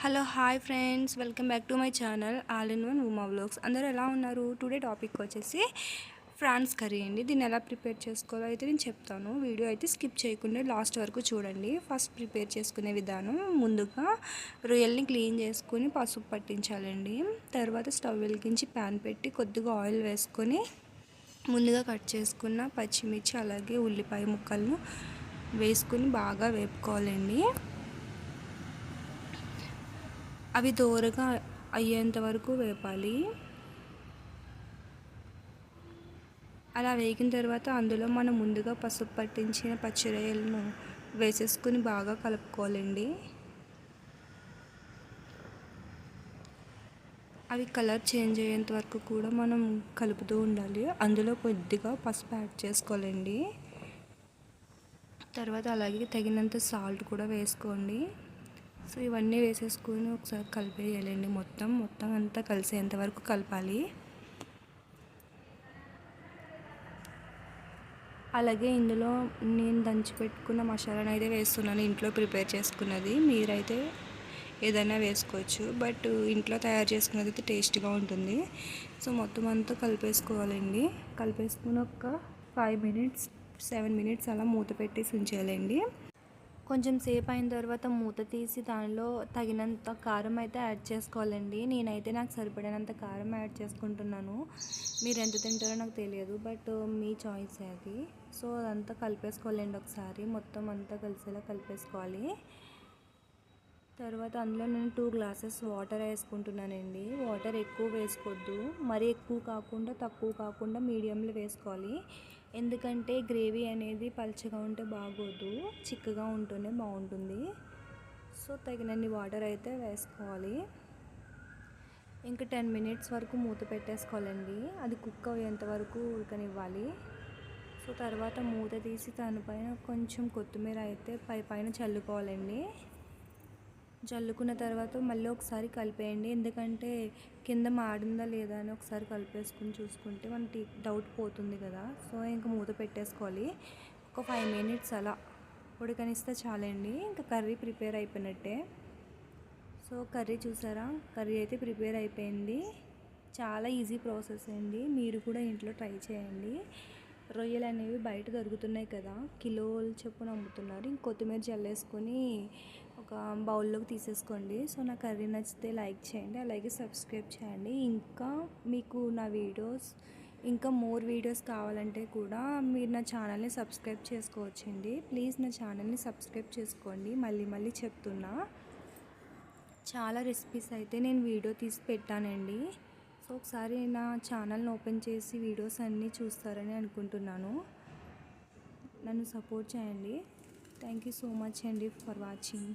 Hello hi friends. Welcome back to my channel all in one Uma vlogs. అందరూ ఎలా ఉన్నారు? Today topic వచ్చేసి prawns curry అండి. దీన్ని ఎలా ప్రిపేర్ చేసుకోవాలో అయితే నేను చెప్తాను. వీడియో అయితే స్కిప్ చేయకుండా లాస్ట్ వరకు చూడండి. ఫస్ట్ ప్రిపేర్ చేసుకునే విధానం ముందుగా రొయ్యల్ని క్లీన్ చేసుకుని పసుపు పట్టించాలండి. తర్వాత స్టవ్ వెలిగించి ప్యాన్ పెట్టి కొద్దిగా ఆయిల్ వేసుకొని ముందుగా కట్ చేసుకున్న పచ్చిమిర్చి అలాగే ఉల్లిపాయ ముక్కలను వేసుకుని బాగా వేపుకోవాలండి. అవి దోరగా అయ్యేంత వరకు వేపాలి. అలా వేగిన తర్వాత అందులో మనం ముందుగా పసుపు పట్టించిన పచ్చిరొయ్యలను వేసేసుకుని బాగా కలుపుకోవాలండి. అవి కలర్ చేంజ్ అయ్యేంత వరకు కూడా మనం కలుపుతూ ఉండాలి. అందులో కొద్దిగా పసుపు యాడ్ చేసుకోవాలండి. తర్వాత అలాగే తగినంత సాల్ట్ కూడా వేసుకోండి. సో ఇవన్నీ వేసేసుకుని ఒకసారి కలిపేయాలండి మొత్తం. మొత్తం అంతా కలిసేంత వరకు కలపాలి. అలాగే ఇందులో నేను దంచి పెట్టుకున్న మసాలాను అయితే వేస్తున్నాను. ఇంట్లో ప్రిపేర్ చేసుకున్నది. మీరైతే ఏదైనా వేసుకోవచ్చు. బట్ ఇంట్లో తయారు చేసుకున్నది అయితే టేస్ట్గా ఉంటుంది. సో మొత్తం అంతా కలిపేసుకోవాలండి. కలిపేసుకుని ఒక ఫైవ్ మినిట్స్ సెవెన్ మినిట్స్ అలా మూత పెట్టేసి ఉంచేయాలండి. కొంచెం సేపు అయిన తర్వాత మూత తీసి దానిలో తగినంత కారం అయితే యాడ్ చేసుకోవాలండి. నేనైతే నాకు సరిపడినంత కారం యాడ్ చేసుకుంటున్నాను. మీరు ఎంత తింటారో నాకు తెలియదు బట్ మీ చాయిస్ అది. సో అదంతా కలిపేసుకోవాలండి ఒకసారి. మొత్తం అంతా కలిసేలా కలిపేసుకోవాలి. తర్వాత అందులో నేను టూ గ్లాసెస్ వాటర్ వేసుకుంటున్నానండి. వాటర్ ఎక్కువ వేసుకోవద్దు మరీ ఎక్కువ కాకుండా తక్కువ కాకుండా మీడియంలో వేసుకోవాలి. ఎందుకంటే గ్రేవీ అనేది పలుచగా ఉంటే బాగోదు చిక్కగా ఉంటేనే బాగుంటుంది. సో తగినన్ని వాటర్ అయితే వేసుకోవాలి. ఇంకా టెన్ మినిట్స్ వరకు మూత పెట్టేసుకోవాలండి. అది కుక్ అయ్యేంత వరకు ఉడకనివ్వాలి. సో తర్వాత మూత తీసి దానిపైన కొంచెం కొత్తిమీర అయితే పై పైన చల్లుకోవాలండి. జల్లుకున్న తర్వాత మళ్ళీ ఒకసారి కలిపేయండి. ఎందుకంటే కింద మాడిందా లేదా అని ఒకసారి కలిపేసుకుని చూసుకుంటే మనకి డౌట్ పోతుంది కదా. సో ఇంకా మూత పెట్టేసుకోవాలి. ఒక ఫైవ్ మినిట్స్ అలా ఉడకనిస్తే చాలండి. ఇంకా కర్రీ ప్రిపేర్ అయిపోయినట్టే. సో కర్రీ చూసారా? కర్రీ అయితే ప్రిపేర్ అయిపోయింది. చాలా ఈజీ ప్రాసెస్ అండి. మీరు కూడా ఇంట్లో ట్రై చేయండి. రొయ్యలు అనేవి బయట దొరుకుతున్నాయి కదా. కిలోలు చొప్పున అమ్ముతున్నారు. ఇంక కొత్తిమీర జల్లేసుకొని ఒక బౌల్లోకి తీసేసుకోండి. సో నా కర్రీ నచ్చితే లైక్ చేయండి. అలాగే సబ్స్క్రైబ్ చేయండి. ఇంకా మీకు నా వీడియోస్ ఇంకా మోర్ వీడియోస్ కావాలంటే కూడా మీరు నా ఛానల్ని సబ్స్క్రైబ్ చేసుకోవచ్చండి. ప్లీజ్ నా ఛానల్ని సబ్స్క్రైబ్ చేసుకోండి. మళ్ళీ మళ్ళీ చెప్తున్నా. చాలా రెసిపీస్ అయితే నేను వీడియో తీసి పెట్టానండి. సో ఒకసారి నా ఛానల్ని ఓపెన్ చేసి వీడియోస్ అన్నీ చూస్తారని అనుకుంటున్నాను. నన్ను సపోర్ట్ చేయండి. థ్యాంక్ యూ సో మచ్ అండి ఫర్ వాచింగ్.